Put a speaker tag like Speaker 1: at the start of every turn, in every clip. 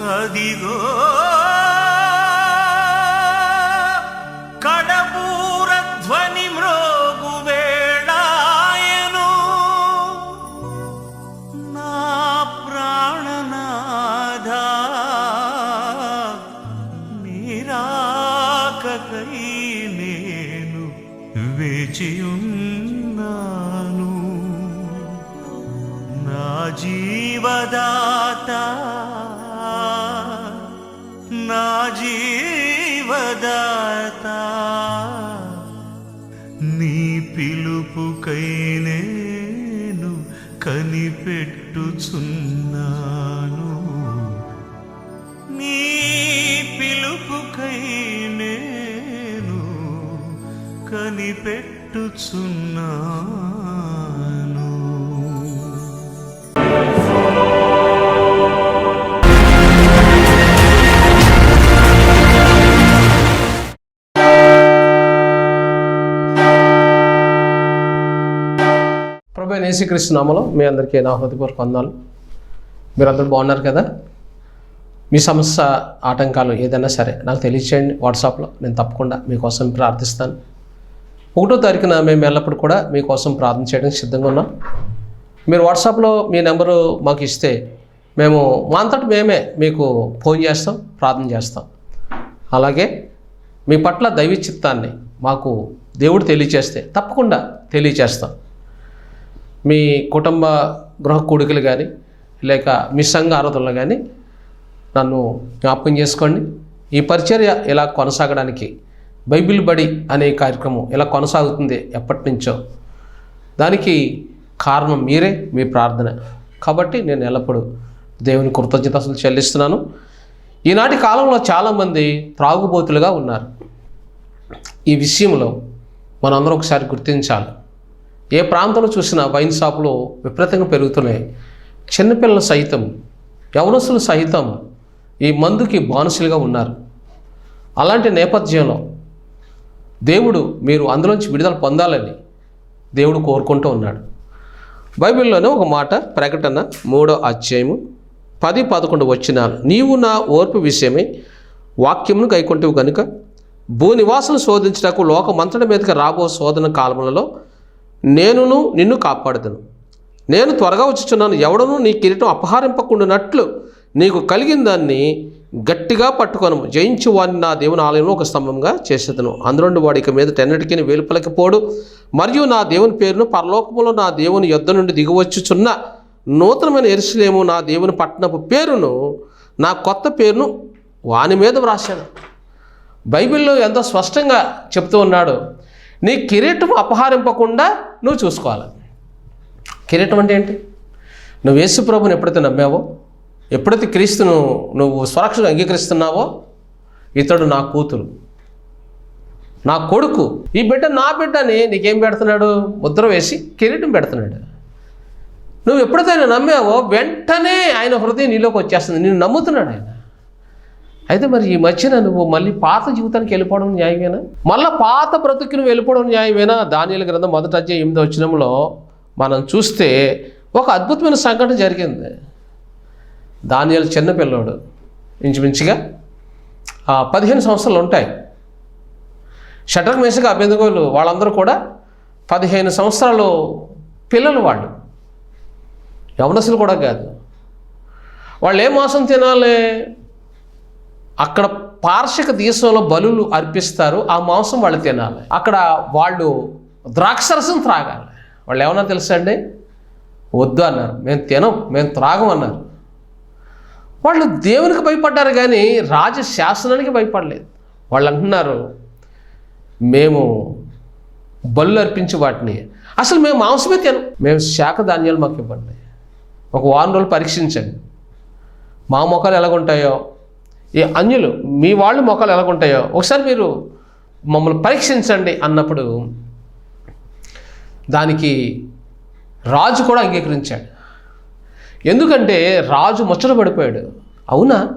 Speaker 1: 어디고
Speaker 2: ప్రభు నేసికృష్ణ మీ అందరికీ నా హృదయపూర్వక వందాలు మీరందరూ బాగున్నారు కదా? మీ సమస్య ఆటంకాలు ఏదైనా సరే నాకు తెలియచేయండి వాట్సాప్లో. నేను తప్పకుండా మీకోసం ప్రార్థిస్తాను. ఒకటో తారీఖున మేము ఎల్లప్పుడు కూడా మీకోసం ప్రార్థన చేయడానికి సిద్ధంగా ఉన్నాం. మీరు వాట్సాప్లో మీ నెంబరు మాకు ఇస్తే మేము మా అంతటి మేమే మీకు ఫోన్ చేస్తాం ప్రార్థన చేస్తాం. అలాగే మీ పట్ల దైవ చిత్తాన్ని మాకు దేవుడు తెలియచేస్తే తప్పకుండా తెలియచేస్తాం. మీ కుటుంబ గృహ కూడికలు కానీ లేక మీ సంఘ ఆరాధనలు కానీ నన్ను జ్ఞాపకం చేసుకోండి. ఈ పరిచర్య ఇలా కొనసాగడానికి బైబిల్ బడి అనే కార్యక్రమం ఇలా కొనసాగుతుంది ఎప్పటి నుంచో దానికి కారణం మీరే మీ ప్రార్థన. కాబట్టి నేను ఎల్లప్పుడూ దేవుని కృతజ్ఞతలు చెల్లిస్తున్నాను. ఈనాటి కాలంలో చాలామంది త్రాగుబోతులుగా ఉన్నారు. ఈ విషయంలో మనందరం ఒకసారి గుర్తించాలి. ఏ ప్రాంతంలో చూసినా వైన్ షాపులు విపరీతంగా పెరుగుతున్నాయి. చిన్నపిల్లలు సైతం యవనస్తులు సైతం ఈ మందుకి బానిసలుగా ఉన్నారు. అలాంటి నేపథ్యంలో దేవుడు మీరు అందులోంచి విడుదల పొందాలని దేవుడు కోరుకుంటూ ఉన్నాడు. బైబిల్లోనే ఒక మాట ప్రకటన మూడో అధ్యాయము పది పదకొండు వచ్చినాను నీవు నా ఓర్పు విషయమై వాక్యమును గైకొంటివి కనుక భూనివాసులు శోధించటకు లోకమంతటి మీదకి రాబో శోధన కాలములలో నేనును నిన్ను కాపాడుదును. నేను త్వరగా వచ్చుచున్నాను. ఎవడను నీ కిరీటం అపహరింపకుండానట్లు నీకు కలిగిన దాన్ని గట్టిగా పట్టుకొను. జయించు వాడిని నా దేవుని ఆలయంలో ఒక స్తంభంగా చేసేదను. అందులోండి వాడి ఇక మీద టెన్నటికి వేలుపలకపోడు మరియు నా దేవుని పేరును పరలోకములో నా దేవుని యొద్ద నుండి దిగువచ్చుచున్న నూతనమైన ఎరుసలేము నా దేవుని పట్టణపు పేరును నా కొత్త పేరును వాని మీద వ్రాశాను. బైబిల్లో ఎంతో స్పష్టంగా చెప్తూ ఉన్నాడు. నీ కిరీటం అపహరింపకుండా నువ్వు చూసుకోవాలి. కిరీటం అంటే ఏంటి? నువ్వు యేసు ప్రభుని ఎప్పుడైతే నమ్మావో ఎప్పుడైతే క్రీస్తును నువ్వు స్వరక్షగా అంగీకరిస్తున్నావో ఇతడు నా కూతురు. నా కొడుకు. ఈ బిడ్డ నా బిడ్డని నీకేం పెడుతున్నాడు? ముద్ర వేసి కిరీటం పెడుతున్నాడు. నువ్వు ఎప్పుడైతే ఆయన నమ్మావో వెంటనే ఆయన హృదయం నీలోకి వచ్చేస్తుంది. నేను నమ్ముతున్నాడు ఆయన. అయితే మరి ఈ మధ్యన నువ్వు మళ్ళీ పాత జీవితానికి వెళ్ళిపోవడం న్యాయమేనా? మళ్ళీ పాత బ్రతుకును వెళ్ళిపోవడం న్యాయమేనా? దానిల గ్రంథం మొదట అధ్యాయం ఎనిమిదో వచ్చినంలో మనం చూస్తే ఒక అద్భుతమైన సంఘటన జరిగింది. దానియాల చిన్న పిల్లోడు ఇంచుమించుగా పదిహేను సంవత్సరాలు ఉంటాయి. షటర్ మేసక అభ్యంతకోలు వాళ్ళందరూ కూడా పదిహేను సంవత్సరాలు పిల్లలు వాళ్ళు. యవనసులు కూడా కాదు. వాళ్ళు ఏ మాసం తినాలి? అక్కడ పార్షిక దేశంలో బలులు అర్పిస్తారు ఆ మాంసం వాళ్ళు తినాలి. అక్కడ వాళ్ళు ద్రాక్షరసం త్రాగాలి. వాళ్ళు ఏమన్నా తెలుసా అండి? వద్దు అన్నారు. మేము తినం మేము త్రాగం అన్నారు. వాళ్ళు దేవునికి భయపడ్డారు కానీ రాజ శాసనానికి భయపడలేదు. వాళ్ళు అంటున్నారు మేము బళ్ళు అర్పించి వాటిని. అసలు మేము మాంసమే తినం. మేము శాఖ ధాన్యాలు మాకు ఇవ్వండి. ఒక వారం రోజులు పరీక్షించండి. మా మొక్కలు ఎలాగుంటాయో? ఈ అన్యులు మీ వాళ్ళు మొక్కలు ఎలాగుంటాయో ఒకసారి మీరు మమ్మల్ని పరీక్షించండి అన్నప్పుడు దానికి రాజు కూడా అంగీకరించాడు. ఎందుకంటే రాజు ముచ్చట పడిపోయాడు. అవునా?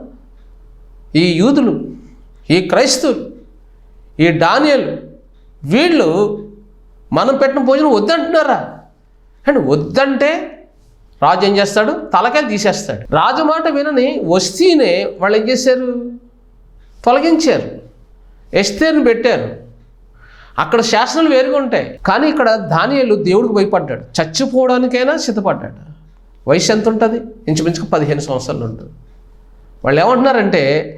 Speaker 2: ఈ యూదులు ఈ క్రైస్తవులు ఈ డానియలు వీళ్ళు మనం పెట్టిన భోజనం వద్దంటున్నారా? అండ్ వద్దంటే రాజు ఏం చేస్తాడు? తలకాయ తీసేస్తాడు. రాజు మాట వినని వస్తీనే వాళ్ళు ఏం చేశారు? తొలగించారు. ఎస్తేరుని పెట్టారు. అక్కడ శాసనాలు వేరుగా ఉంటాయి. కానీ ఇక్కడ ధాన్యాలు దేవుడికి భయపడ్డాడు. చచ్చిపోవడానికైనా సిద్ధపడ్డాడు. వయసు ఎంత ఉంటుంది? ఇంచుమించుకు పదిహేను సంవత్సరాలు ఉంటుంది. వాళ్ళు ఏమంటున్నారంటే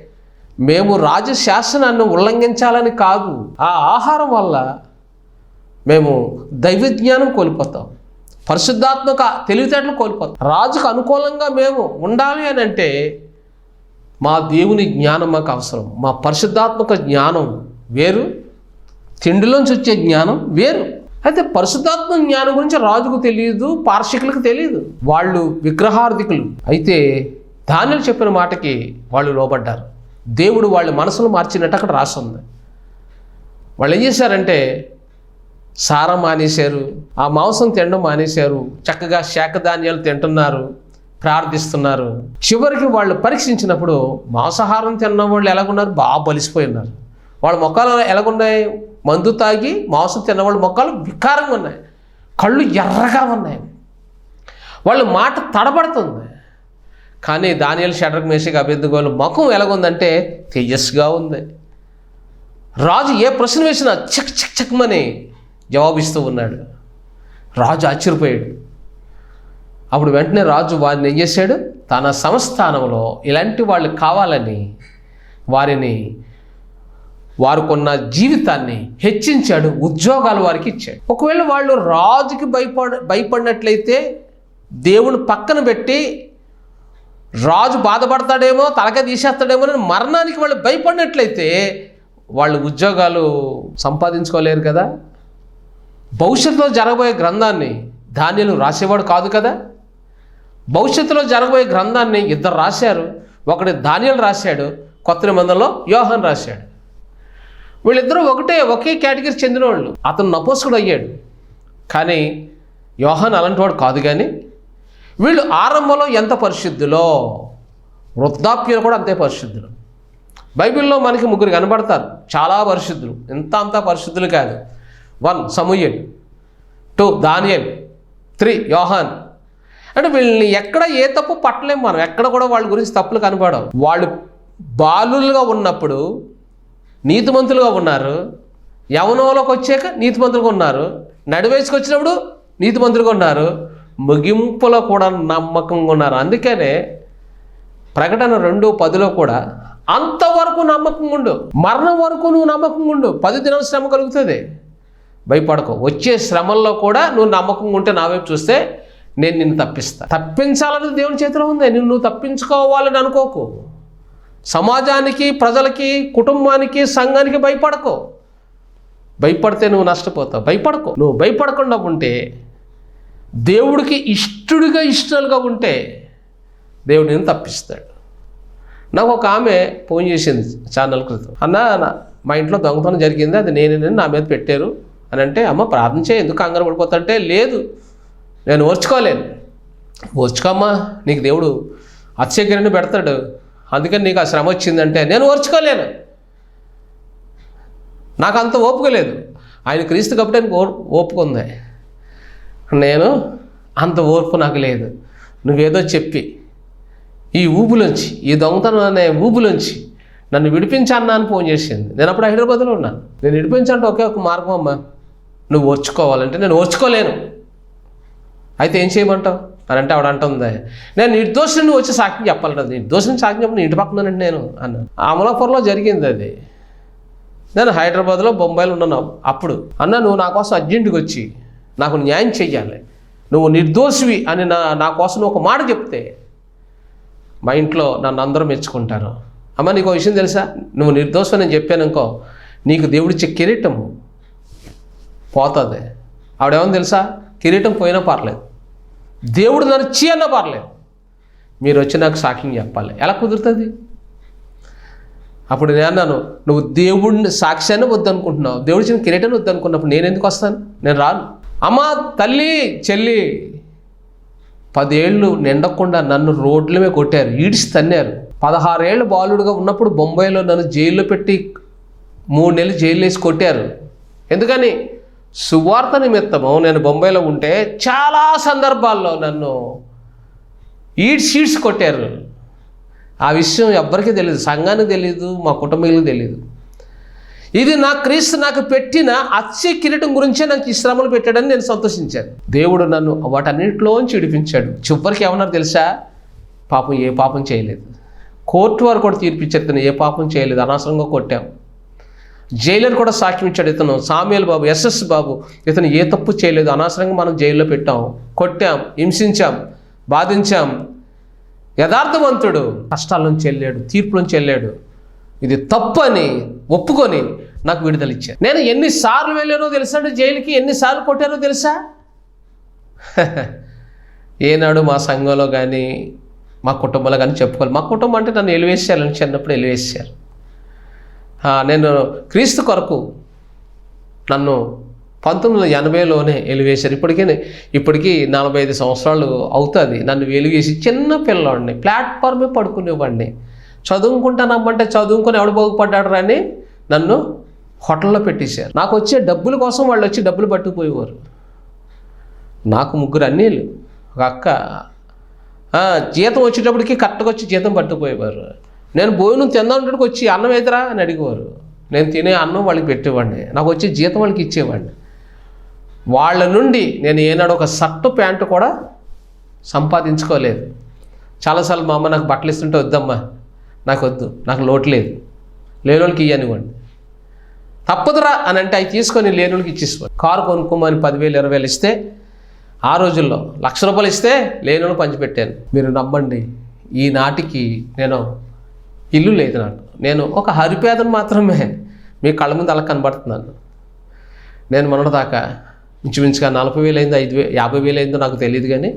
Speaker 2: మేము రాజు శాసనాన్ని ఉల్లంఘించాలని కాదు. ఆ ఆహారం వల్ల మేము దైవజ్ఞానం కోల్పోతాం. పరిశుద్ధాత్మక తెలివితేటలు కోల్పోతాం. రాజుకు అనుకూలంగా మేము ఉండాలి అని అంటే మా దేవుని జ్ఞానం మాకు అవసరం. మా పరిశుద్ధాత్మక జ్ఞానం వేరు తిండిలోంచి వచ్చే జ్ఞానం వేరు. అయితే పరిశుద్ధాత్మ జ్ఞానం గురించి రాజుకు తెలియదు పార్షికులకు తెలియదు. వాళ్ళు విగ్రహార్థికులు. అయితే దానిలు చెప్పిన మాటకి వాళ్ళు లోబడ్డారు. దేవుడు వాళ్ళ మనసును మార్చినట్టు అక్కడ రాస్తుంది వాళ్ళు ఏం చేశారంటే సారం మానేశారు ఆ మాంసం తినడం మానేశారు చక్కగా శాఖధాన్యాలు తింటున్నారు ప్రార్థిస్తున్నారు. చివరికి వాళ్ళు పరీక్షించినప్పుడు మాంసాహారం తిన్న వాళ్ళు ఎలాగున్నారు? బాగా బలిసిపోయి ఉన్నారు. వాళ్ళ మొక్కలు ఎలాగున్నాయి? మందు తాగి మాంసం తిన్న వాళ్ళ మొక్కలు వికారంగా ఉన్నాయి. కళ్ళు ఎర్రగా ఉన్నాయి. వాళ్ళ మాట తడబడుతుంది. కానీ దానియలు షడ్రక్ మేషకి అభ్యర్థిగోలు ముఖం ఎలాగుందంటే తేజస్గా ఉంది. రాజు ఏ ప్రశ్న వేసినా చక్ చక్ చక్మని జవాబిస్తూ ఉన్నాడు. రాజు ఆశ్చర్యపోయాడు. అప్పుడు వెంటనే రాజు వారిని ఏం చేశాడు? తన సంస్థానంలో ఇలాంటి వాళ్ళు కావాలని వారిని వారికున్న జీవితాన్ని హెచ్చించాడు ఉద్యోగాలు వారికి ఇచ్చాడు. ఒకవేళ వాళ్ళు రాజుకి భయపడ భయపడినట్లయితే దేవుని పక్కన పెట్టి రాజు బాధపడతాడేమో తలక తీసేస్తాడేమో అని మరణానికి వాళ్ళు భయపడినట్లయితే వాళ్ళు ఉద్యోగాలు సంపాదించుకోలేరు కదా? భవిష్యత్తులో జరగబోయే గ్రంథాన్ని ధాన్యాలు రాసేవాడు కాదు కదా? భవిష్యత్తులో జరగబోయే గ్రంథాన్ని ఇద్దరు రాశారు. ఒకటి ధాన్యాలు రాశాడు కొత్త నిబంధనలో యోహన్ రాశాడు. వీళ్ళిద్దరూ ఒకటే ఒకే కేటగిరీ చెందిన వాళ్ళు అతను నపోసుకుడు అయ్యాడు. కానీ యోహన్ అలాంటివాడు కాదు కానీ వీళ్ళు ఆరంభంలో ఎంత పరిశుద్ధులో? వృద్ధాప్యులు కూడా అంతే పరిశుద్ధులు. బైబిల్లో మనకి ముగ్గురు కనబడతారు. చాలా పరిశుద్ధులు. ఇంత అంత పరిశుద్ధులు కాదు. One Samuel. Two Daniel. Three యోహాన్. అంటే వీళ్ళని ఎక్కడ ఏ తప్పు పట్టలేము మనం. ఎక్కడ కూడా వాళ్ళ గురించి తప్పులు కనపడవు. వాళ్ళు బాలులుగా ఉన్నప్పుడు నీతిమంతులుగా ఉన్నారు. యవనంలోకి వచ్చాక నీతిమంతులుగా ఉన్నారు. నడివేసుకు వచ్చినప్పుడు నీతిమంతులుగా ఉన్నారు. ముగింపులో కూడా నమ్మకంగా ఉన్నారు. అందుకనే ప్రకటన రెండు పదిలో కూడా అంతవరకు నమ్మకంగా ఉండు. మరణం వరకు నువ్వు నమ్మకంగా ఉండు. పది దినం శ్రమ కలుగుతుంది. భయపడకు. వచ్చే శ్రమల్లో కూడా నువ్వు నమ్మకంగా ఉంటే నా వైపు చూస్తే నేను నిన్ను తప్పిస్తా. తప్పించాలన్నది దేవుని చేతిలో ఉంది. నిన్ను నువ్వు తప్పించుకోవాలని అనుకోకు. సమాజానికి ప్రజలకి కుటుంబానికి సంఘానికి భయపడకు. భయపడితే నువ్వు నష్టపోతావు. భయపడకు. నువ్వు భయపడకుండా ఉంటే దేవుడికి ఇష్టడుగా ఇష్టాలుగా ఉంటే దేవుడు నేను తప్పిస్తాడు. నాకు ఒక ఆమె ఫోన్ చేసింది ఛానల్ క్రితం. అన్న నా- మా ఇంట్లో దొంగతనం జరిగింది. అది నేనే నా మీద పెట్టారు. అని అంటే అమ్మ ప్రార్థించే ఎందుకు కంగారు పడిపోతుంటే లేదు నేను ఓర్చుకోలేను. ఓర్చుకోమ్మా నీకు దేవుడు అత్యగ్రని పెడతాడు. అందుకని నీకు ఆ శ్రమ వచ్చిందంటే నేను ఓర్చుకోలేను. నాకు అంత ఓపిక లేదు. ఆయన క్రీస్తు కాబట్టి ఆయనకు ఓ ఓపిక ఉంది. నేను అంత ఓర్పు నాకు లేదు. నువ్వేదో చెప్పి ఈ ఊపులోంచి ఈ దొంగతనం అనే ఊపులోంచి నన్ను విడిపించన్నా అని ఫోన్ చేసింది. నేను అప్పుడు హైదరాబాద్లో ఉన్నాను. నేను విడిపించంటే ఒకే ఒక మార్గం అమ్మా. నువ్వు ఓర్చుకోవాలంటే నేను ఓర్చుకోలేను. అయితే ఏం చేయమంటావు? అని అంటే ఆవిడ అంటుంది నేను నిర్దోషిని నువ్వు వచ్చి సాక్ష్యం చెప్పాలంటే నిర్దోషిని సాక్ష్యం చెప్పి ఇంటి పక్కనండి నేను అన్నాను అమలాపురంలో జరిగింది అది. నేను హైదరాబాద్లో బొంబాయిలో ఉన్నాను అప్పుడు. అన్న నువ్వు నా కోసం అర్జెంటుగా వచ్చి నాకు న్యాయం చెయ్యాలి. నువ్వు నిర్దోషివి అని నా నా కోసం ఒక మాట చెప్తే మా ఇంట్లో నన్ను అందరూ మెచ్చుకుంటారు. అమ్మ నీకు ఒక విషయం తెలుసా? నువ్వు నిర్దోషం నేను చెప్పాను అనుకో నీకు దేవుడిచ్చే కిరీటము పోతుంది. ఆవిడేమని తెలుసా? కిరీటం పోయినా పర్లేదు. దేవుడు నన్ను చీ అన్నా పర్లేదు. మీరు వచ్చి నాకు సాక్ష్యం చెప్పాలి. ఎలా కుదురుతుంది? అప్పుడు నేను అన్నాను నువ్వు దేవుడిని సాక్ష్యాన్ని వద్దనుకుంటున్నావు. దేవుడి చిన్న కిరీటాన్ని వద్దనుకున్నప్పుడు నేను ఎందుకు వస్తాను? నేను రాను. అమ్మ తల్లి చెల్లి పదేళ్ళు నిండకుండా నన్ను రోడ్ల మీద కొట్టారు ఈడ్చి తన్నారు. పదహారేళ్ళు బాలుడుగా ఉన్నప్పుడు బొంబాయిలో నన్ను జైల్లో పెట్టి మూడు నెలలు జైలు వేసి కొట్టారు. ఎందుకని? సువార్త నిమిత్తము నేను బొంబాయిలో ఉంటే చాలా సందర్భాల్లో నన్ను ఈడ్స్ సీడ్స్ కొట్టారు. ఆ విషయం ఎవ్వరికీ తెలియదు సంఘానికి తెలియదు మా కుటుంబీకులకు తెలియదు ఇది నా క్రీస్తు నాకు పెట్టిన అత్య కిరీటం గురించే నాకు ఈ శ్రమలు పెట్టాడని నేను సంతోషించాను. దేవుడు నన్ను వాటన్నిటిలోంచి విడిపించాడు. చివరికి ఏమన్నారు తెలుసా? పాపం ఏ పాపం చేయలేదు. కోర్టు వారు కూడా తీర్పిచ్చారు ఏ పాపం చేయలేదు. అనవసరంగా కొట్టాం. జైలర్ కూడా సాక్ష్యం ఇచ్చాడు ఇతను. Samuel Babu SS Babu. ఇతను ఏ తప్పు చేయలేదు. అనవసరంగా మనం జైల్లో పెట్టాం. కొట్టాం. హింసించాం. బాధించాం. యథార్థవంతుడు. కష్టాల నుంచి వెళ్ళాడు. తీర్పు నుంచి వెళ్ళాడు. ఇది తప్పు అని ఒప్పుకొని నాకు విడుదల ఇచ్చారు. నేను ఎన్నిసార్లు వెళ్ళానో తెలుసా జైలుకి? ఎన్నిసార్లు కొట్టారో తెలుసా? ఏనాడు మా సంఘంలో కానీ మా కుటుంబంలో కానీ చెప్పుకోవాలి. మా కుటుంబం అంటే నన్ను ఎలివేసారని చిన్నప్పుడు ఎలివేసారు నేను క్రీస్తు కొరకు నన్ను పంతొమ్మిది వందల ఎనభైలోనే వెలివేశారు ఇప్పటికే ఇప్పటికీ నలభై ఐదు సంవత్సరాలు అవుతుంది. నన్ను వెలివేసి చిన్న పిల్లవాడిని ప్లాట్ఫామే పడుకునేవాడిని. చదువుకుంటానమ్మంటే చదువుకొని ఎవడు బాగుపడ్డాడు అని నన్ను హోటల్లో పెట్టేశారు. నాకు వచ్చే డబ్బుల కోసం వాళ్ళు వచ్చి డబ్బులు పట్టుకుపోయేవారు. నాకు ముగ్గురు అన్నీళ్ళు ఒక అక్క జీతం వచ్చేటప్పటికి కరెక్ట్గా వచ్చి జీతం పట్టుకుపోయేవారు. నేను భోజనం తిందానికి వచ్చి అన్నం ఎదురా అని అడిగేవారు. నేను తినే అన్నం వాళ్ళకి పెట్టేవాడిని. నాకు వచ్చే జీతం వాళ్ళకి ఇచ్చేవాడిని. వాళ్ళ నుండి నేను ఏనాడు ఒక షర్టు ప్యాంటు కూడా సంపాదించుకోలేదు. చాలాసార్లు మా అమ్మ నాకు బట్టలు ఇస్తుంటే వద్దమ్మా నాకు వద్దు నాకు లోటు లేదు. లేనోళ్ళకి ఇవ్వనివ్వండి ఇయ్యనివ్వండి. తప్పదురా అని అంటే అవి తీసుకొని లేనోళ్ళకి ఇచ్చేసుకోండి కారు కొనుక్కోమని పదివేలు ఇరవై వేలు ఇస్తే ఆ రోజుల్లో లక్ష రూపాయలు ఇస్తే లేనోళ్ళు పంచిపెట్టాను. మీరు నమ్మండి ఈనాటికి నేను ఇల్లు లేదు నాకు నేను ఒక హరిపేదను మాత్రమే మీ కళ్ళ ముందు అలా కనబడుతున్నాను. నేను మొన్నటిదాకా ఇంచుమించుగా నలభై వేలు అయిందో ఐదు వే యాభై వేలు అయిందో నాకు తెలియదు కానీ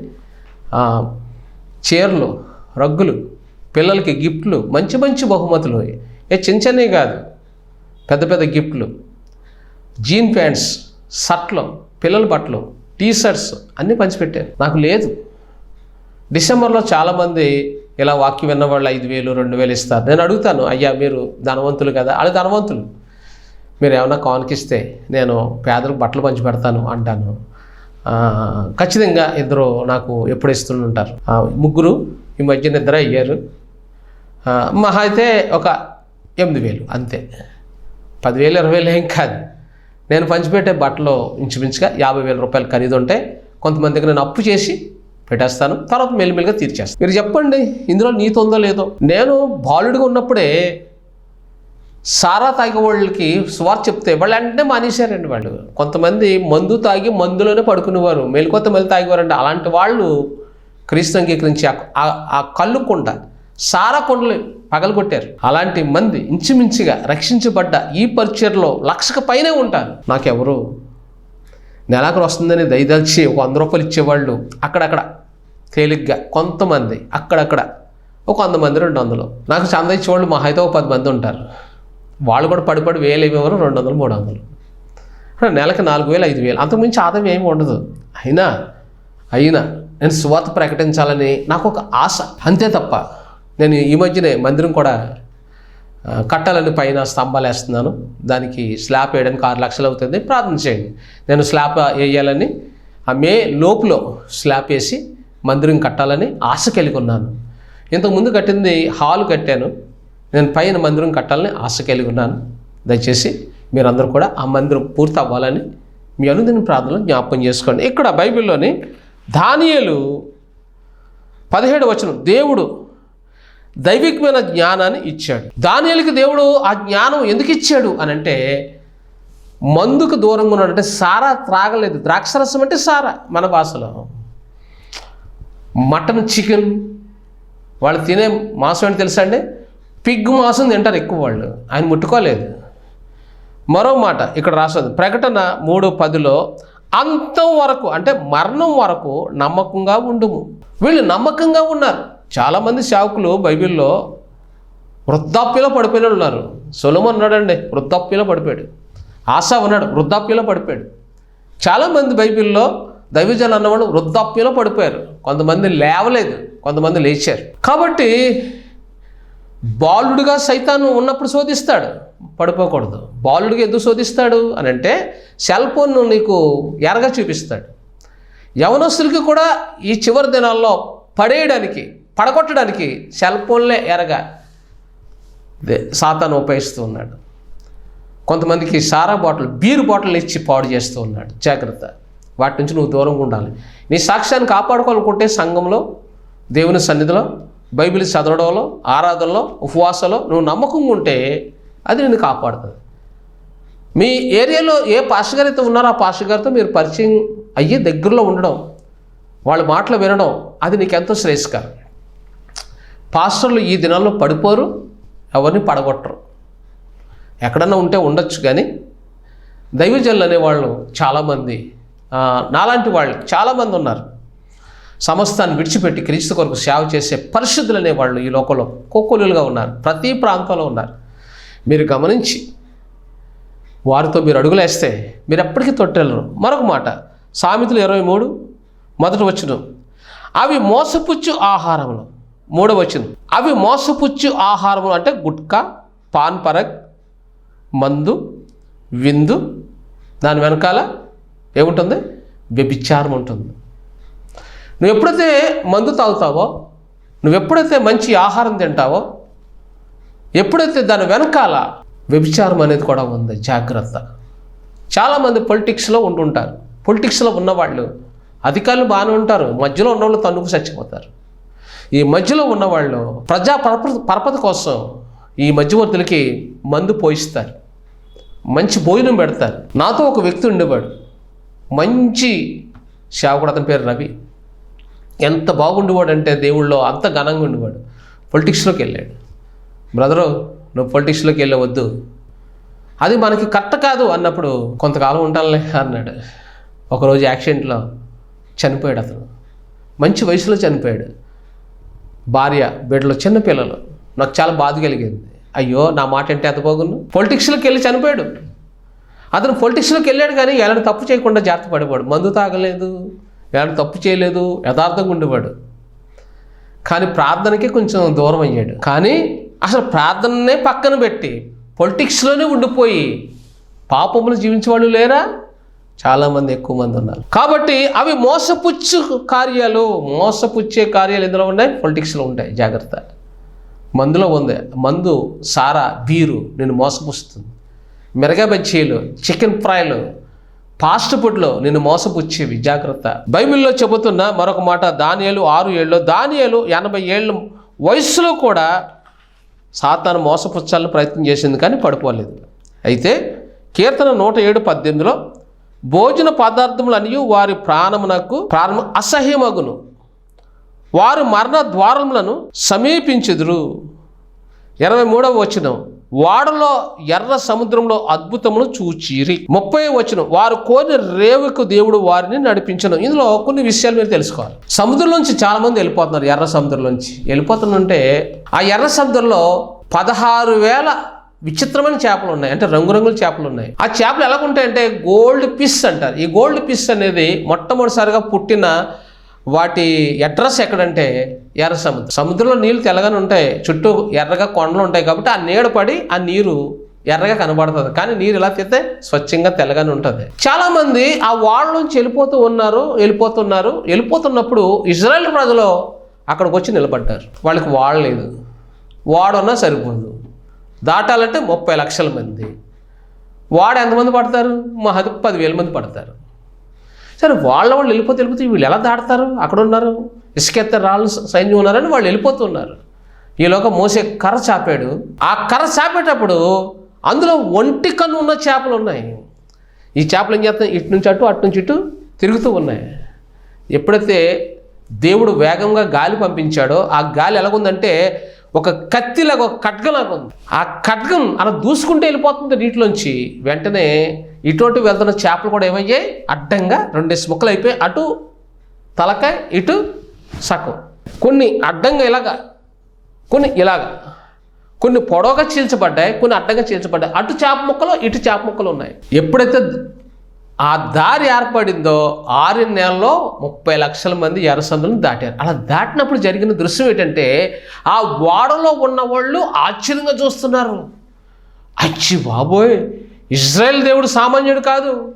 Speaker 2: చీరలు రగ్గులు పిల్లలకి గిఫ్ట్లు మంచి మంచి బహుమతులు ఏ చిన్న చిన్నవి కాదు పెద్ద పెద్ద గిఫ్ట్లు. జీన్ ప్యాంట్స్ షర్ట్లు పిల్లల బట్టలు టీ షర్ట్స్ అన్నీ పంచిపెట్టాను. నాకు లేదు. డిసెంబర్లో చాలామంది ఇలా వాక్యం విన్న వాళ్ళు ఐదు వేలు రెండు వేలు ఇస్తారు? నేను అడుగుతాను అయ్యా మీరు ధనవంతులు కదా? వాళ్ళు ధనవంతులు. మీరు ఏమైనా కానుకిస్తే నేను పేదలకు బట్టలు పంచి పెడతాను అంటాను. ఖచ్చితంగా ఇద్దరు నాకు ఎప్పుడు ఇస్తుంటారు ముగ్గురు ఈ మధ్యన ఇద్దరు అయ్యారు. మహా అయితే ఒక ఎనిమిది వేలు అంతే. పదివేలు ఇరవై వేలు ఏం కాదు. నేను పంచిపెట్టే బట్టలు ఇంచుమించుగా యాభై వేల రూపాయలు ఖరీదు ఉంటే కొంతమందికి నేను అప్పు చేసి పెట్టేస్తాను. తర్వాత మెల్లిమెల్లిగా తీర్చేస్తాను. మీరు చెప్పండి ఇందులో నీతి ఉందో లేదో. నేను బాలుడిగా ఉన్నప్పుడే సారా తాగే వాళ్ళకి స్వార్ చెప్తే వాళ్ళు వెంటనే మానేశారండి వాళ్ళు. కొంతమంది మందు తాగి మందులోనే పడుకునేవారు. మెలుకొత్త మళ్ళీ తాగేవారండి అలాంటి వాళ్ళు క్రీస్తు అంగీకరించి ఆ- ఆ- ఆ కళ్ళు కొండ సారా కొండలు పగలగొట్టారు అలాంటి మంది ఇంచుమించుగా రక్షించబడ్డ ఈ పరిచయలో లక్షకు పైనే ఉంటారు. నాకెవరు? నెలాఖరు వస్తుందని దయదలిచి ఒక వంద రూపాయలు ఇచ్చేవాళ్ళు. అక్కడక్కడ తేలిగ్గా కొంతమంది అక్కడక్కడ ఒక వంద మంది రెండు వందలు. నాకు చంద ఇచ్చేవాళ్ళు మా అయితే ఒక పది మంది ఉంటారు. వాళ్ళు కూడా పడిపడి వేలు ఇవ్వరు రెండు వందలు మూడు వందలు. నెలకు నాలుగు వేలు ఐదు వేలు. అంతకుమించి ఆదాయం ఏమి ఉండదు. అయినా అయినా నేను సువార్త ప్రకటించాలని నాకు ఒక ఆశ అంతే తప్ప నేను ఈ మధ్యనే మందిరం కూడా కట్టాలని పైన స్తంభాలు వేస్తున్నాను. దానికి స్లాబ్ వేయడానికి ఆరు లక్షలు అవుతుంది. ప్రార్థన చేయండి. నేను స్లాబ్ వేయాలని ఆ మే లోపులో స్లాబ్ వేసి మందిరం కట్టాలని ఆశ కలిగి ఉన్నాను. ఇంతకుముందు కట్టింది హాల్ కట్టాను. నేను పైన మందిరం కట్టాలని ఆశ కలిగి ఉన్నాను. దయచేసి మీరందరూ కూడా ఆ మందిరం పూర్తి అవ్వాలని మీ అనుదిన ప్రార్థనలు జ్ఞాపకం చేసుకోండి. ఇక్కడ బైబిల్లోని దానియేలు పదిహేడు వచనం దేవుడు దైవికమైన జ్ఞానాన్ని ఇచ్చాడు. దానియలకి దేవుడు ఆ జ్ఞానం ఎందుకు ఇచ్చాడు అని అంటే మందుకు దూరంగా ఉన్నాడంటే సారా త్రాగలేదు. ద్రాక్షరసం అంటే సారా మన భాషలో. మటన్ చికెన్ వాళ్ళు తినే మాంసం ఏంటి తెలుసా అండి? పిగ్ మాంసం తింటారు ఎక్కువ వాళ్ళు. ఆయన ముట్టుకోలేదు. మరో మాట ఇక్కడ రాస్తుంది. ప్రకటన మూడు పదిలో అంతం వరకు అంటే మరణం వరకు నమ్మకంగా ఉండుము. వీళ్ళు నమ్మకంగా ఉన్నారు. చాలామంది సేవకులు బైబిల్లో వృద్ధాప్యలో పడిపోయిన ఉన్నారు. సులమ ఉన్నాడండి వృద్ధాప్యలో పడిపోయాడు. ఆశా ఉన్నాడు వృద్ధాప్యలో పడిపోయాడు. చాలామంది బైబిల్లో దైవజనులు అన్నవాళ్ళు వృద్ధాప్యలో పడిపోయారు. కొంతమంది లేవలేదు కొంతమంది లేచారు. కాబట్టి బాలుడుగా సైతాను ఉన్నప్పుడు శోధిస్తాడు. పడిపోకూడదు. బాలుడిగా ఎందుకు శోధిస్తాడు అని అంటే సెల్ ఫోన్ నీకు ఎరగా చూపిస్తాడు. యవనస్తులకి కూడా ఈ చివరి దినాల్లో పడేయడానికి పడగొట్టడానికి సెల్ ఫోన్లే ఎరగా దే- సాతాను ఉపయోగిస్తూ ఉన్నాడు. కొంతమందికి సారా బాటిల్ బీర్ బాటిల్ ఇచ్చి పాడు చేస్తూ ఉన్నాడు. జాగ్రత్త. వాటి నుంచి నువ్వు దూరంగా ఉండాలి. నీ సాక్ష్యాన్ని కాపాడుకోవాలనుకుంటే సంఘంలో దేవుని సన్నిధిలో బైబిల్ చదవడంలో ఆరాధనలో ఉపవాసంలో నువ్వు నమ్మకంగా ఉంటే అది నిన్ను కాపాడుతుంది. మీ ఏరియాలో ఏ పాస్టర్ గారు అయితే ఉన్నారో ఆ పాస్టర్ గారితో మీరు పరిచయం అయ్యి దగ్గరలో ఉండడం వాళ్ళ మాటలు వినడం అది నీకెంతో శ్రేయస్కరం. పాస్టర్లు ఈ దినాల్లో పడిపోరు ఎవరిని పడగొట్టరు. ఎక్కడన్నా ఉంటే ఉండొచ్చు కానీ దైవజనులు అనేవాళ్ళు చాలామంది నాలాంటి వాళ్ళు చాలామంది ఉన్నారు. సమస్తాన్ని విడిచిపెట్టి క్రీస్తు కొరకు సేవ చేసే పరిశుద్ధులు అనేవాళ్ళు ఈ లోకంలో కోకొలులుగా ఉన్నారు. ప్రతి ప్రాంతంలో ఉన్నారు. మీరు గమనించి వారితో మీరు అడుగులేస్తే మీరు ఎప్పటికీ తొట్టెళ్ళరు మరొక మాట సామెతలు ఇరవై మూడు మొదటి వచ్చిన అవి మోసపుచ్చు ఆహారములు. మూడవ వచ్చిన అవి మోసపుచ్చు ఆహారములు అంటే గుట్కా పాన్ పరగ్ మందు విందు దాని వెనకాల ఏముంటుంది? వ్యభిచారం ఉంటుంది. నువ్వు ఎప్పుడైతే మందు తాగుతావో నువ్వు ఎప్పుడైతే మంచి ఆహారం తింటావో ఎప్పుడైతే దాని వెనకాల వ్యభిచారం అనేది కూడా ఉంది జాగ్రత్త. చాలామంది పొలిటిక్స్లో ఉంటుంటారు పొలిటిక్స్లో ఉన్నవాళ్ళు అధికారులు బాగానే ఉంటారు. మధ్యలో ఉన్నవాళ్ళు తన్నుకు చచ్చిపోతారు. ఈ మధ్యలో ఉన్నవాళ్ళు ప్రజా పరప పరపతి కోసం ఈ మధ్యవర్తులకి మందు పోయిస్తారు. మంచి భోజనం పెడతారు. నాతో ఒక వ్యక్తి ఉండేవాడు. మంచి సేవకుడు అతని పేరు రవి. ఎంత బాగుండేవాడు అంటే దేవుళ్ళో అంత ఘనంగా ఉండేవాడు. పొలిటిక్స్లోకి వెళ్ళాడు. బ్రదరు నువ్వు పొలిటిక్స్లోకి వెళ్ళవద్దు. అది మనకి కరెక్ట్ కాదు అన్నప్పుడు కొంతకాలం ఉంటానులే అన్నాడు. ఒకరోజు యాక్సిడెంట్లో చనిపోయాడు అతను. మంచి వయసులో చనిపోయాడు. భార్య బిడ్డలు చిన్న పిల్లలు. నాకు చాలా బాధ కలిగింది. అయ్యో నా మాట అంటే ఎంత బాగుండు. పొలిటిక్స్లోకి వెళ్ళి చనిపోయాడు. అతను పొలిటిక్స్లోకి వెళ్ళాడు కానీ ఎలాంటి తప్పు చేయకుండా జాగ్రత్త పడేవాడు. మందు తాగలేదు ఎలాంటి తప్పు చేయలేదు యథార్థంగా ఉండేవాడు. కానీ ప్రార్థనకే కొంచెం దూరం అయ్యాడు. కానీ అసలు ప్రార్థననే పక్కన పెట్టి పొలిటిక్స్లోనే ఉండిపోయి పాపములు జీవించే వాళ్ళు లేరా? చాలామంది ఎక్కువ మంది ఉన్నారు. కాబట్టి అవి మోసపుచ్చు కార్యాలు మోసపుచ్చే కార్యాలు ఎందులో ఉన్నాయి? పొలిటిక్స్లో ఉంటాయి. జాగ్రత్త. మందులో ఉంది. మందు సారా బీరు నేను మోసపుస్తుంది. మిరగా బజ్జీలు చికెన్ ఫ్రైలు ఫాస్ట్ ఫుడ్లో నేను మోసపుచ్చేవి జాగ్రత్త బైబిల్లో చెబుతున్న మరొక మాట దానియాలు ఆరు ఏళ్ళు దానియాలు ఎనభై ఏళ్ళ వయస్సులో కూడా సాతాను మోసపుచ్చాలని ప్రయత్నం చేసింది కానీ పడిపోలేదు. అయితే కీర్తన నూట ఏడు పద్దెనిమిదిలో భోజన పదార్థములన్నీ వారి ప్రాణమునకు ప్రాణము అసహ్యమగును. వారు మరణ ద్వారములను సమీపించుదురు. ఇరవై మూడవ వచనం వాడలో ఎర్ర సముద్రంలో అద్భుతమును చూచిరి. ముప్పై వచ్చిన వారు కోరిన రేవుకు దేవుడు వారిని నడిపించను. ఇందులో కొన్ని విషయాలు మీరు తెలుసుకోవాలి. సముద్రంలోంచి చాలా మంది వెళ్ళిపోతున్నారు ఎర్ర సముద్రంలోంచి. వెళ్ళిపోతుందంటే ఆ ఎర్ర సముద్రంలో పదహారు వేల విచిత్రమైన చేపలు ఉన్నాయి. అంటే రంగురంగుల చేపలు ఉన్నాయి. ఆ చేపలు ఎలా ఉంటాయంటే గోల్డ్ పిస్ అంటారు. ఈ గోల్డ్ పిస్ అనేది మొట్టమొదటిసారిగా పుట్టిన వాటి అడ్రస్ ఎక్కడంటే ఎర్ర సముద్రం. సముద్రంలో నీళ్ళు తెల్లగానే ఉంటాయి. చుట్టూ ఎర్రగా కొండలు ఉంటాయి కాబట్టి ఆ నీడ పడి ఆ నీరు ఎర్రగా కనబడుతుంది. కానీ నీరు ఇలా తీస్తే స్వచ్ఛంగా తెల్లగానే ఉంటుంది. చాలా మంది ఆ వాళ్ళ నుంచి వెళ్ళిపోతూ ఉన్నారు వెళ్ళిపోతున్నారు. వెళ్ళిపోతున్నప్పుడు ఇజ్రాయెల్ ప్రజలు అక్కడికి వచ్చి నిలబడ్డారు. వాళ్ళకి వాడలేదు వాడున్నా సరిపోదు. దాటాలంటే ముప్పై లక్షల మంది. వాడు ఎంతమంది పడతారు? మహది పదివేల మంది పడతారు. సరే వాళ్ళ వాళ్ళు వెళ్ళిపోతే వెళ్ళిపోతే వీళ్ళు ఎలా దాడతారు? అక్కడ ఉన్నారు. ఇసుకెత్త రాళ్ళు సైన్యం ఉన్నారని వాళ్ళు వెళ్ళిపోతున్నారు ఈలోగా మోసే కర్ర చాపాడు. ఆ కర్ర చాపేటప్పుడు అందులో ఒంటి కన్ను ఉన్న చేపలు ఉన్నాయి. ఈ చేపలు ఏం చేస్తాయి ఇటు నుంచి అటు అటు నుంచి ఇటు తిరుగుతూ ఉన్నాయి. ఎప్పుడైతే దేవుడు వేగంగా గాలి పంపించాడో ఆ గాలి ఎలాగుందంటే ఒక కత్తిలాగా ఒక ఖడ్గలాగా ఉంది. ఆ ఖడ్గం అలా దూసుకుంటే వెళ్ళిపోతుంది నీటిలోంచి. వెంటనే ఇటువంటి వెళ్తున్న చేపలు కూడా ఏమయ్యాయి? అడ్డంగా రెండేసి ముక్కలు అయిపోయి అటు తలకాయ ఇటు సగం. కొన్ని అడ్డంగా ఇలాగా కొన్ని ఇలాగ. కొన్ని పొడవుగా చీల్చబడ్డాయి కొన్ని అడ్డంగా చీల్చబడ్డాయి. అటు చేప ముక్కలు ఇటు చేప ముక్కలు ఉన్నాయి. ఎప్పుడైతే ఆ దారి ఏర్పడిందో ఆరు నెలల్లో ముప్పై లక్షల మంది ఎర్రసందులను దాటారు. అలా దాటినప్పుడు జరిగిన దృశ్యం ఏంటంటే ఆ ఓడలో ఉన్న వాళ్ళు ఆశ్చర్యంగా చూస్తున్నారు. అచ్చి బాబోయ్! ఇజ్రాయెల్ దేవుడు సామాన్యుడు కాదు.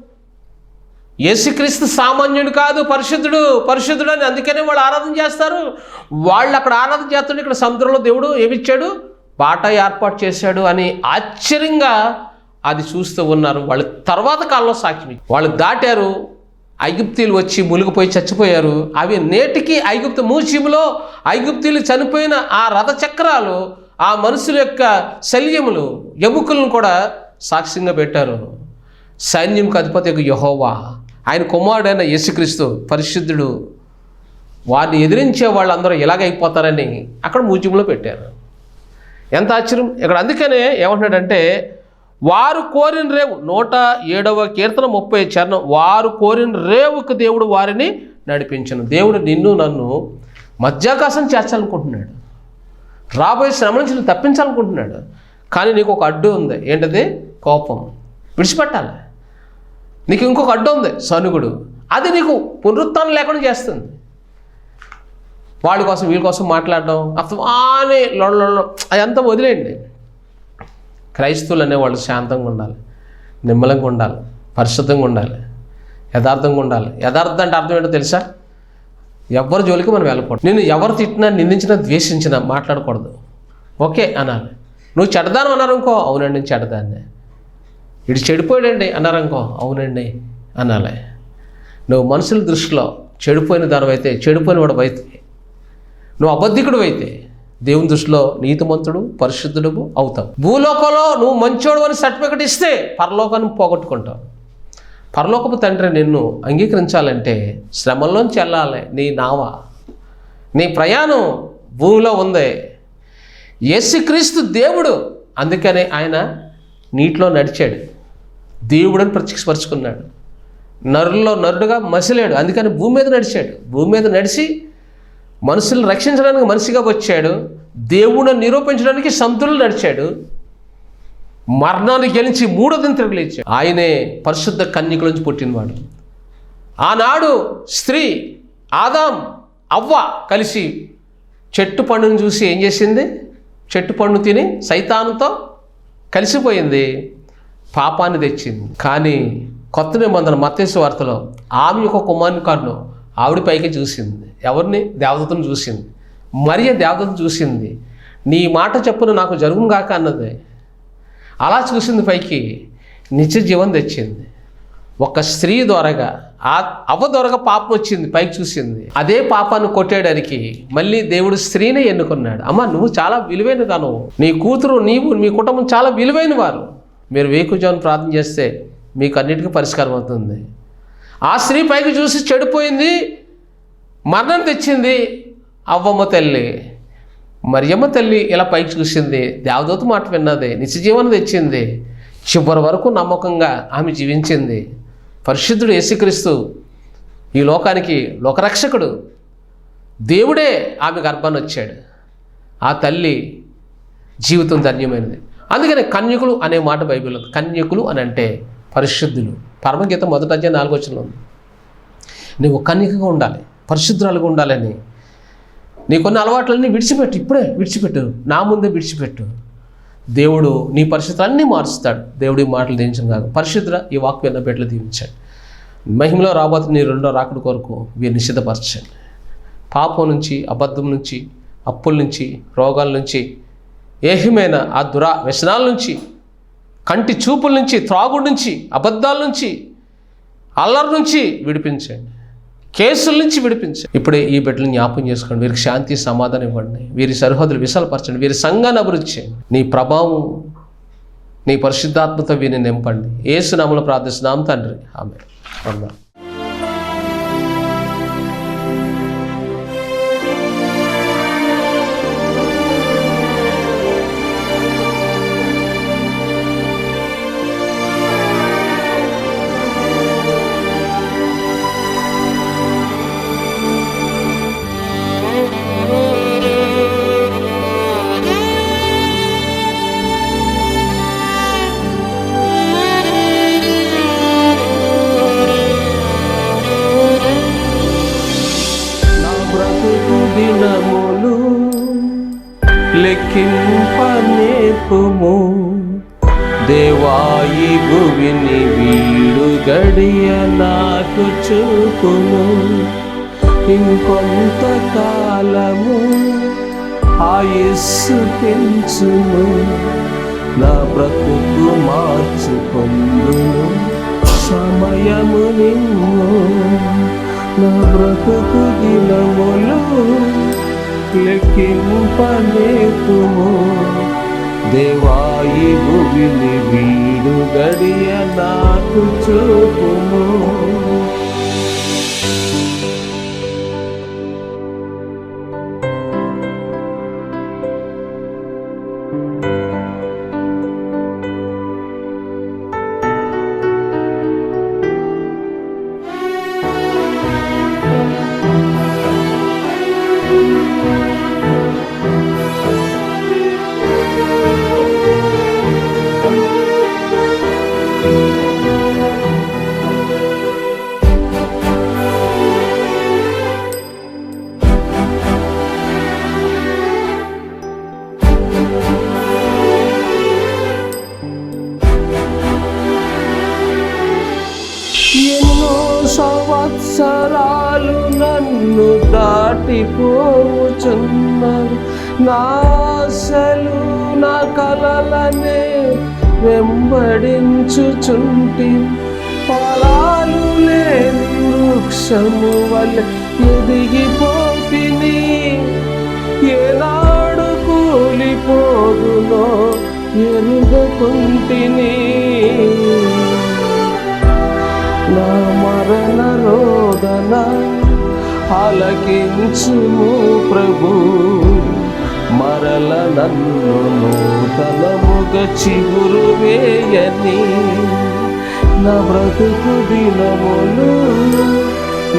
Speaker 2: యేసుక్రీస్తు సామాన్యుడు కాదు పరిశుద్ధుడు పరిశుద్ధుడు అని అందుకనే వాళ్ళు ఆరాధన చేస్తారు. వాళ్ళు అక్కడ ఆరాధన చేస్తుంటే ఇక్కడ సముద్రంలో దేవుడు ఏమిచ్చాడు? పాట ఏర్పాటు చేశాడు అని ఆశ్చర్యంగా అది చూస్తూ ఉన్నారు. వాళ్ళు తర్వాత కాలంలో సాక్ష్యం వాళ్ళు దాటారు. ఐగుప్తీలు వచ్చి మునిగిపోయి చచ్చిపోయారు. అవి నేటికి ఐగుప్తు మూసిములో ఐగుప్తీలు చనిపోయిన ఆ రథచక్రాలు ఆ మనుషుల యొక్క శల్యములు ఎముకలను కూడా సాక్ష్యంగా పెట్టారు. సైన్యంకి అధిపతి యొక్క యహోవా ఆయన కుమారుడైన యేసుక్రీస్తు పరిశుద్ధుడు వారిని ఎదిరించే వాళ్ళందరూ ఎలాగైపోతారని అక్కడ మ్యూజియంలో పెట్టారు. ఎంత ఆశ్చర్యం! ఇక్కడ అందుకనే ఏమంటున్నాడంటే వారు కోరిన రేవు నూట ఏడవ కీర్తన ముప్పై చరణం వారు కోరిన రేవుకు దేవుడు వారిని నడిపించను. దేవుడు నిన్ను నన్ను మధ్యాకాశం చేర్చాలనుకుంటున్నాడు. రాబోయే శ్రమ నుంచి తప్పించాలనుకుంటున్నాడు. కానీ నీకు ఒక అడ్డు ఉంది. ఏంటది? కోపం. విడిచిపెట్టాలి. నీకు ఇంకొక అడ్డు ఉంది సనుగుడు. అది నీకు పునరుత్నం లేకుండా చేస్తుంది. వాళ్ళ కోసం వీళ్ళ కోసం మాట్లాడడం అసమానే లొడలొడ అదంతా వదిలేయండి. క్రైస్తవులు అనేవాళ్ళు శాంతంగా ఉండాలి నిమ్మలంగా ఉండాలి పరిశుద్ధంగా ఉండాలి యథార్థంగా ఉండాలి. యథార్థం అంటే అర్థం ఏంటో తెలుసా? ఎవరి జోలికి మనం వెళ్ళకూడదు. నేను ఎవరు తిట్టినా నిందించినా ద్వేషించినా మాట్లాడకూడదు. ఓకే అనాలి. నువ్వు చెడదానం అన్నారు ఇంకో అవునండి చెడదాన్నే ఇటు చెడిపోయాడండి అన్నారు అవునండి అనాలి నువ్వు మనుషుల దృష్టిలో చెడిపోయిన దానివైతే చెడిపోయిన వాడు అయితే నువ్వు అబద్ధికుడు అయితే దేవుని దృష్టిలో నీతిమంతుడు పరిశుద్ధుడు అవుతావు. భూలోకంలో నువ్వు మంచోడు అని సర్టిఫికెట్ ఇస్తే పరలోకాన్ని పోగొట్టుకుంటావు. పరలోకపు తండ్రి నిన్ను అంగీకరించాలంటే శ్రమల్లోంచి వెళ్ళాలి. నీ నావ నీ ప్రయాణం భూమిలో ఉంది. యేసుక్రీస్తు దేవుడు అందుకనే ఆయన నీటిలో నడిచాడు. దేవుడని ప్రత్యక్షపరుచుకున్నాడు. నరుల్లో నరుడుగా మసిలాడు. అందుకని భూమి మీద నడిచాడు. భూమి మీద నడిచి మనుషులను రక్షించడానికి మనిషిగా వచ్చాడు. దేవుడిని నిరూపించడానికి సంతులు నడిచాడు. మరణాన్ని గెలిచి మూడో దిన తిరగలేచాడు ఆయనే పరిశుద్ధ కన్యకుల నుంచి పుట్టినవాడు. ఆనాడు స్త్రీ ఆదాం అవ్వ కలిసి చెట్టు పండును చూసి ఏం చేసింది? చెట్టు పండు తిని సైతానుతో కలిసిపోయింది. పాపాన్ని తెచ్చింది. కానీ కొత్త నిబంధన మత్స్య వార్తలో ఆమె యొక్క కుమారుని కన్ను ఆవిడ పైకి చూసింది. ఎవరిని? దేవదతను చూసింది. మరియ దేవదతను చూసింది. నీ మాట చెప్పున నాకు జరుగుగాక అన్నది. అలా చూసింది పైకి నిత్య జీవం తెచ్చింది. ఒక స్త్రీ ద్వారాగా ఆ అవ్వ ద్వారాగా పాపం వచ్చింది పైకి చూసింది. అదే పాపాన్ని కొట్టేయడానికి మళ్ళీ దేవుడు స్త్రీనే ఎన్నుకున్నాడు. అమ్మ నువ్వు చాలా విలువైన తను నీ కూతురు నీవు మీ కుటుంబం చాలా విలువైన వారు మీరు వేకుజాను ప్రార్థన చేస్తే మీకు అన్నిటికీ పరిష్కారం అవుతుంది. ఆ స్త్రీ పైకి చూసి చెడిపోయింది మరణం తెచ్చింది అవ్వమ్మ తల్లి. మరియమ్మ తల్లి ఇలా పైకి చూసింది దేవదూత మాట విన్నది నిత్యజీవనం తెచ్చింది. చివరి వరకు నమ్మకంగా ఆమె జీవించింది. పరిశుద్ధుడు యేసుక్రీస్తు ఈ లోకానికి లోకరక్షకుడు. దేవుడే ఆమె గర్భాన్ని వచ్చాడు. ఆ తల్లి జీవితం ధన్యమైనది. అందుకనే కన్యకులు అనే మాట బైబిల్ ఉంది. కన్యకులు అని అంటే పరిశుద్ధులు. పరమగీత మొదట అధ్యాయం నాలుగు వచ్చిన ఉంది. నువ్వు కన్యకగా ఉండాలి పరిశుద్ధురాలుగా ఉండాలని నీ కొన్ని అలవాట్లన్నీ విడిచిపెట్టు ఇప్పుడే విడిచిపెట్టు. నా ముందే విడిచిపెట్టు. దేవుడు నీ పరిస్థితులన్నీ మారుస్తాడు. దేవుడి మాటలు దించను కాదు. పరిశుద్ధ ఈ వాక్కు ఎన్న బిడ్డలు దీవించాడు మహిమలో రాబోతున్న నీ రెండో రాకుడు కొరకు వీరిని నిషిద్ధపరచండి. పాపం నుంచి అబద్ధం నుంచి అప్పుల నుంచి రోగాల నుంచి ఏహిమైన ఆ దురా వ్యసనాల నుంచి కంటి చూపుల నుంచి త్రాగుడు నుంచి అబద్ధాల నుంచి అల్లరి నుంచి విడిపించండి. కేసుల నుంచి విడిపించండి. ఇప్పుడే ఈ బిడ్డలు జ్ఞాపకం చేసుకోండి. వీరికి శాంతి సమాధానం ఇవ్వండి. వీరి సరిహద్దులు విశాలపరచండి. వీరి సంఘాన్ని అభివృద్ధి చేయండి. నీ ప్రభావం నీ పరిశుద్ధాత్మతో వీరిని నింపండి. ఏసునామలు ప్రార్థిస్తున్నాం తండ్రి. ఆమె అన్నా కొంతకాలము ఆయుస్సు పెంచును. నా బ్రతుకు మార్చుకొందును సమయము నిన్ను నా బ్రతుకు దినములు లెక్కింపలేకుము దేవాయి భువిని వీడు గడియ నాకు చూపుము. ఆశలు నా కలలనే వెంబడించుచుంటి. పొలాలు లేని వృక్షము వల్ల ఎదిగిపోతిని. ఏనాడు కూలిపోదునో ఎరుగకుంటిని. నా మరణ రోదన ఆలకించుము ప్రభు. మరల నన్ను నూతనముగ చిగురు వేయని నా బ్రతుకు దినములు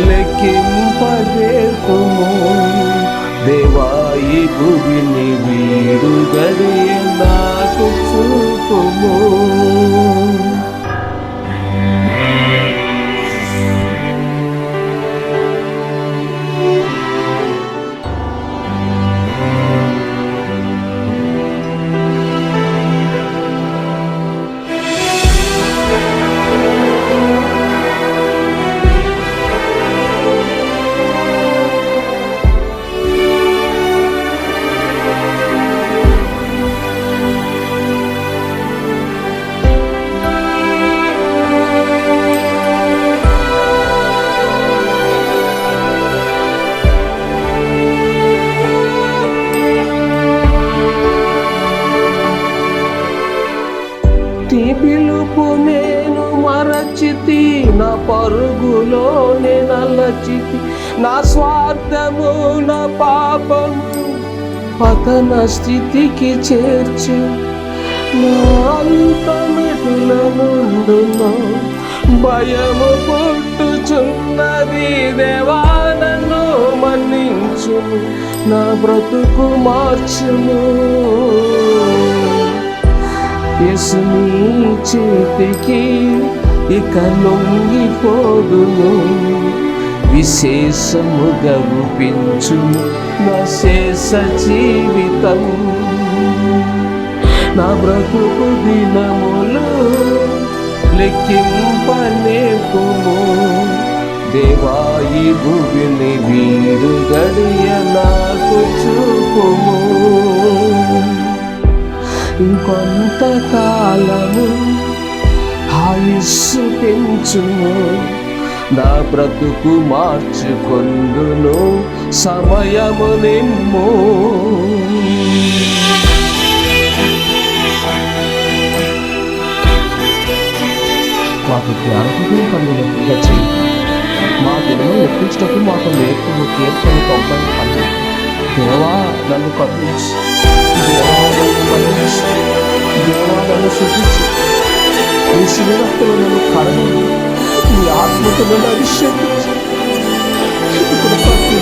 Speaker 2: లెక్కింపజేతుము. దేవాయి భువిని వీడు గడి నాకు చూపుము. స్థితికి చేర్చి నా అంతమిటుల భయము పుట్టుచున్నది దేవానను మన్నించు నా బ్రతుకు మార్చును యేసుని చేతికి ఇక లొంగిపోదును విశేషముగా రూపించు నా శేష జీవితం. నా బ్రతుకు దినములు లెక్కింపలేకుము. దేవాయి భువిని వీరు గడియ నాకు చూపుము ఇంకొంతకాలము ఆయుస్సు పెంచుము. నా బ్రతుకు మార్చుకొందును సమయము నిమ్ము మాకు జ్ఞానకుడు కన్నులుగా చేయి మా దినము ఎక్కించటకు మాకు నేర్పు కీర్తన పంపని పన్ను. దేవా నన్ను కరుణించు. దేవా నన్ను మన్నించు దేవా నన్ను శుద్ధించు. నీ శివరక్తులు నన్ను కరణి నీ ఆత్మతో నన్ను అభిషేకించు ఇప్పుడు ప్రతి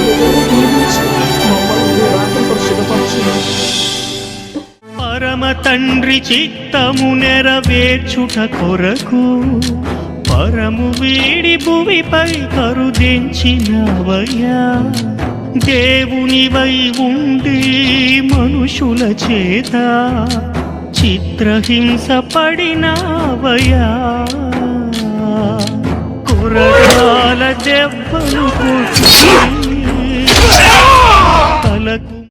Speaker 2: దీవించి మమ్మల్ని నీ రాకతో
Speaker 1: పరమ తండ్రి చిత్తము నెరవేర్చుట కొరకు పరము వీడి భువిపై కరుదించినవయ్యా. దేవునివై ఉండి మనుషుల చేత చిత్రహింస పడినావయా కురగాల దెబ్బలు కొట్టి